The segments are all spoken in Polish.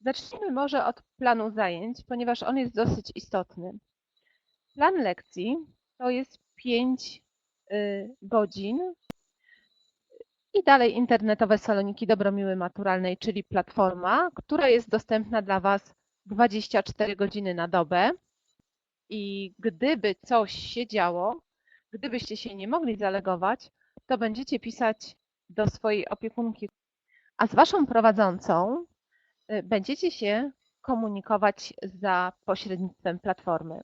Zacznijmy może od planu zajęć, ponieważ on jest dosyć istotny. Plan lekcji to jest 5 godzin i dalej internetowe saloniki Dobromiły Maturalnej, czyli platforma, która jest dostępna dla Was 24 godziny na dobę. I gdyby coś się działo, gdybyście się nie mogli zalegować, to będziecie pisać do swojej opiekunki, a z Waszą prowadzącą y, będziecie się komunikować za pośrednictwem platformy.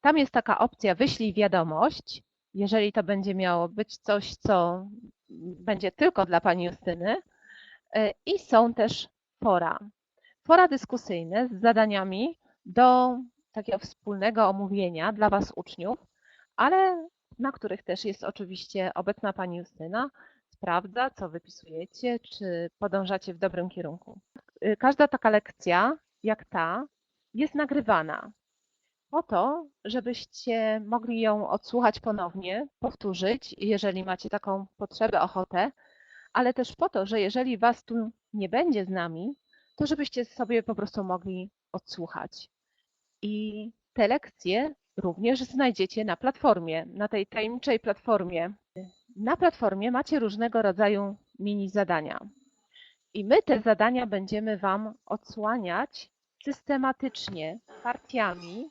Tam jest taka opcja wyślij wiadomość, jeżeli to będzie miało być coś, co będzie tylko dla Pani Justyny. Y, I są też fora. Fora dyskusyjne z zadaniami do takiego wspólnego omówienia dla Was uczniów, ale na których też jest oczywiście obecna Pani Justyna, sprawdza, co wypisujecie, czy podążacie w dobrym kierunku. Y, Każda taka lekcja, jak ta, jest nagrywana po to, żebyście mogli ją odsłuchać ponownie, powtórzyć, jeżeli macie taką potrzebę, ochotę, ale też po to, że jeżeli Was tu nie będzie z nami, to żebyście sobie po prostu mogli odsłuchać. I te lekcje również znajdziecie na platformie, na tej tajemniczej platformie. Na platformie macie różnego rodzaju mini zadania. I my te zadania będziemy Wam odsłaniać systematycznie, partiami.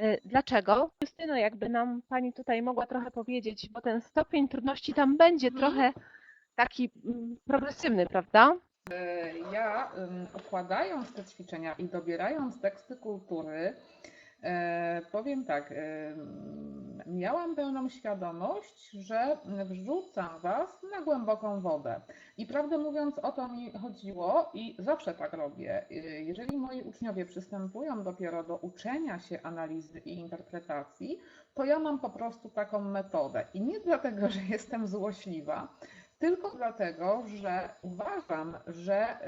Y, Dlaczego? Justyno, jakby nam Pani tutaj mogła trochę powiedzieć, bo ten stopień trudności tam będzie trochę taki mm, progresywny, prawda? Ja ym, układając te ćwiczenia i dobierając teksty kultury, powiem tak, ym, miałam pełną świadomość, że wrzucam Was na głęboką wodę. I prawdę mówiąc, o to mi chodziło i zawsze tak robię. Y, Jeżeli moi uczniowie przystępują dopiero do uczenia się analizy i interpretacji, to ja mam po prostu taką metodę. I nie dlatego, że jestem złośliwa, tylko dlatego, że uważam, że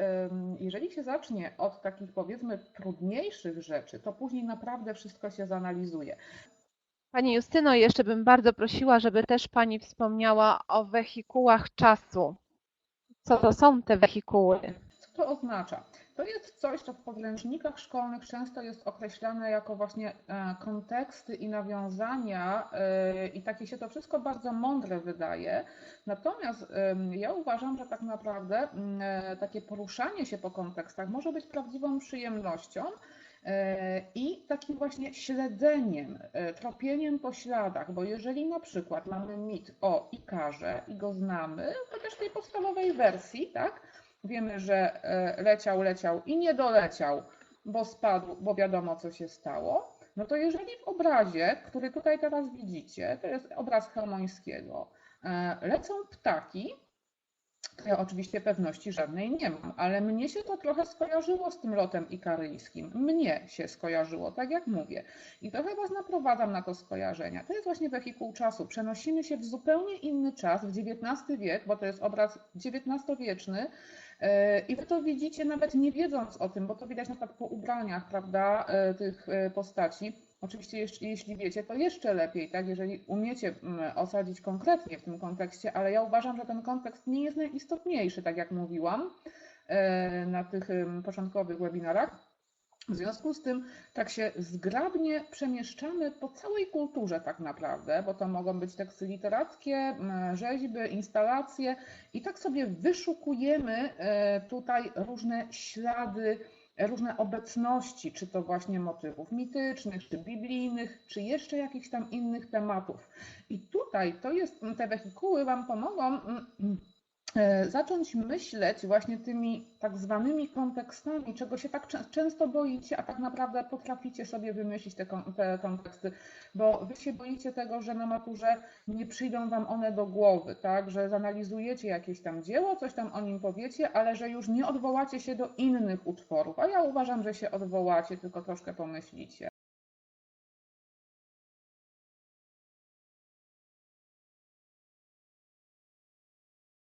jeżeli się zacznie od takich powiedzmy trudniejszych rzeczy, to później naprawdę wszystko się zanalizuje. Pani Justyno, jeszcze bym bardzo prosiła, żeby też Pani wspomniała o wehikułach czasu. Co to są te wehikuły? To oznacza? To jest coś, co w podręcznikach szkolnych często jest określane jako właśnie e, konteksty i nawiązania, e, i takie się to wszystko bardzo mądre wydaje. Natomiast ja uważam, że tak naprawdę mm, e, takie poruszanie się po kontekstach może być prawdziwą przyjemnością. I takim właśnie śledzeniem, tropieniem po śladach, bo jeżeli na przykład mamy mit o Ikarze i go znamy, chociaż w tej podstawowej wersji, tak, Wiemy, że e, leciał, leciał i nie doleciał, bo spadł, bo wiadomo, co się stało. No to jeżeli w obrazie, który tutaj teraz widzicie, to jest obraz Chełmońskiego, e, lecą ptaki, ja oczywiście pewności żadnej nie mam, ale mnie się to trochę skojarzyło z tym lotem ikaryjskim. Mnie się skojarzyło, tak jak mówię. I trochę Was naprowadzam na to skojarzenia. To jest właśnie wehikuł czasu. Przenosimy się w zupełnie inny czas, w XIX wiek, bo to jest obraz XIX-wieczny, E, I wy to widzicie nawet nie wiedząc o tym, bo to widać na przykład po ubraniach, prawda, e, tych e, postaci. Oczywiście, jeśli, jeśli wiecie, to jeszcze lepiej, tak, jeżeli umiecie mm, osadzić konkretnie w tym kontekście, ale ja uważam, że ten kontekst nie jest najistotniejszy, tak jak mówiłam e, na tych początkowych webinarach. W związku z tym tak się zgrabnie przemieszczamy po całej kulturze tak naprawdę, bo to mogą być teksty literackie, rzeźby, instalacje i tak sobie wyszukujemy e, tutaj różne ślady, różne obecności, czy to właśnie motywów mitycznych, czy biblijnych, czy jeszcze jakichś tam innych tematów. I tutaj to jest, te wehikuły Wam pomogą mm, zacząć myśleć właśnie tymi tak zwanymi kontekstami, czego się tak czę- często boicie, a tak naprawdę potraficie sobie wymyślić te, te konteksty, bo wy się boicie tego, że na maturze nie przyjdą wam one do głowy, tak, że zanalizujecie jakieś tam dzieło, coś tam o nim powiecie, ale że już nie odwołacie się do innych utworów, a ja uważam, że się odwołacie, tylko troszkę pomyślicie.